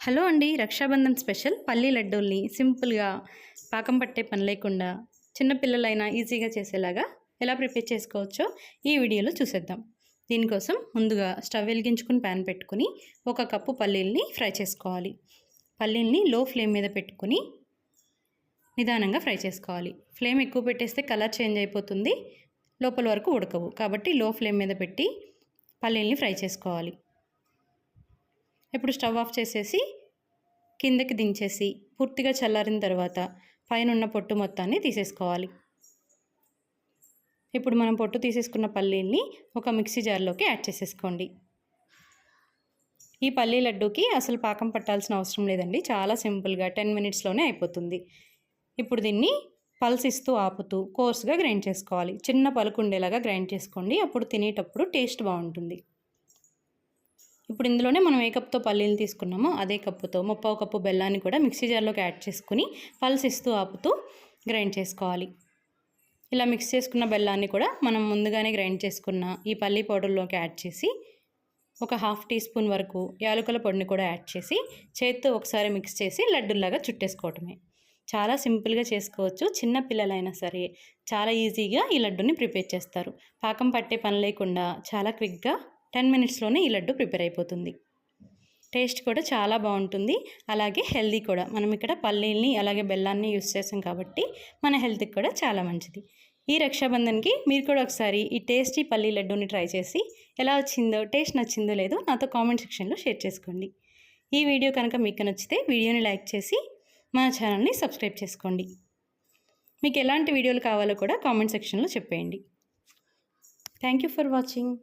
Hello అండి Rakshabandhan special. పల్లీ లడ్డూల్ని సింపుల్గా పాకం పట్టే పని లేకుండా చిన్నపిల్లలైనా ఈజీగా చేసేలాగా ఎలా ప్రిపేర్ చేసుకోవచ్చో ఈ వీడియోలో చూసేద్దాం. దీనికోసం ముందుగా స్టవ్ వెలిగించుకుని ప్యాన్ పెట్టుకుని ఒక కప్పు పల్లీల్ని ఫ్రై చేసుకోవాలి. పల్లీల్ని లో ఫ్లేమ్ మీద పెట్టుకుని నిదానంగా ఫ్రై చేసుకోవాలి. ఫ్లేమ్ ఎక్కువ పెట్టేస్తే కలర్ చేంజ్ అయిపోతుంది లోపల వరకు ఉడకవు. కాబట్టి లో ఫ్లేమ్ మీద పెట్టి పల్లీల్ని ఫ్రై చేసుకోవాలి. ఇప్పుడు స్టవ్ ఆఫ్ చేసేసి కిందకి దించేసి పూర్తిగా చల్లారిన తర్వాత పైన ఉన్న పొట్టు మొత్తాన్ని తీసేసుకోవాలి. ఇప్పుడు మనం పొట్టు తీసేసుకున్న పల్లీల్ని ఒక మిక్సీ జార్లోకి యాడ్ చేసేసుకోండి. ఈ పల్లీ లడ్డూకి అసలు పాకం పట్టాల్సిన అవసరం లేదండి. చాలా సింపుల్గా టెన్ మినిట్స్లోనే అయిపోతుంది. ఇప్పుడు దీన్ని పల్స్ ఇస్తూ ఆపుతూ కోర్స్గా గ్రైండ్ చేసుకోవాలి. చిన్న పలుకుండేలాగా గ్రైండ్ చేసుకోండి. అప్పుడు తినేటప్పుడు టేస్ట్ బాగుంటుంది. ఇప్పుడు ఇందులోనే మనం ఏ కప్తో పల్లీలు తీసుకున్నామో అదే కప్పుతో ముప్పావు కప్పు బెల్లాన్ని కూడా మిక్సీ జార్లోకి యాడ్ చేసుకుని పల్స్ ఇస్తూ ఆపుతూ గ్రైండ్ చేసుకోవాలి. ఇలా మిక్స్ చేసుకున్న బెల్లాన్ని కూడా మనం ముందుగానే గ్రైండ్ చేసుకున్న ఈ పల్లీ పౌడర్లోకి యాడ్ చేసి ఒక హాఫ్ టీ స్పూన్ వరకు యాలకుల పొడిని కూడా యాడ్ చేసి చేత్తో ఒకసారి మిక్స్ చేసి లడ్డులాగా చుట్టేసుకోవటమే. చాలా సింపుల్గా చేసుకోవచ్చు. చిన్న పిల్లలైనా సరే చాలా ఈజీగా ఈ లడ్డుని ప్రిపేర్ చేస్తారు. పాకం పట్టే పని లేకుండా చాలా క్విక్గా టెన్ మినిట్స్లోనే ఈ లడ్డు ప్రిపేర్ అయిపోతుంది. టేస్ట్ కూడా చాలా బాగుంటుంది. అలాగే హెల్దీ కూడా. మనం ఇక్కడ పల్లీల్ని అలాగే బెల్లాన్ని యూస్ చేసాం కాబట్టి మన హెల్త్కి కూడా చాలా మంచిది. ఈ రక్షాబంధన్కి మీరు కూడా ఒకసారి ఈ టేస్టీ పల్లీ లడ్డూని ట్రై చేసి ఎలా వచ్చిందో టేస్ట్ నచ్చిందో లేదో నాతో కామెంట్ సెక్షన్లో షేర్ చేసుకోండి. ఈ వీడియో కనుక మీకు నచ్చితే వీడియోని లైక్ చేసి మన ఛానల్ని సబ్స్క్రైబ్ చేసుకోండి. మీకు ఎలాంటి వీడియోలు కావాలో కూడా కామెంట్ సెక్షన్లో చెప్పేయండి. Thank you for watching.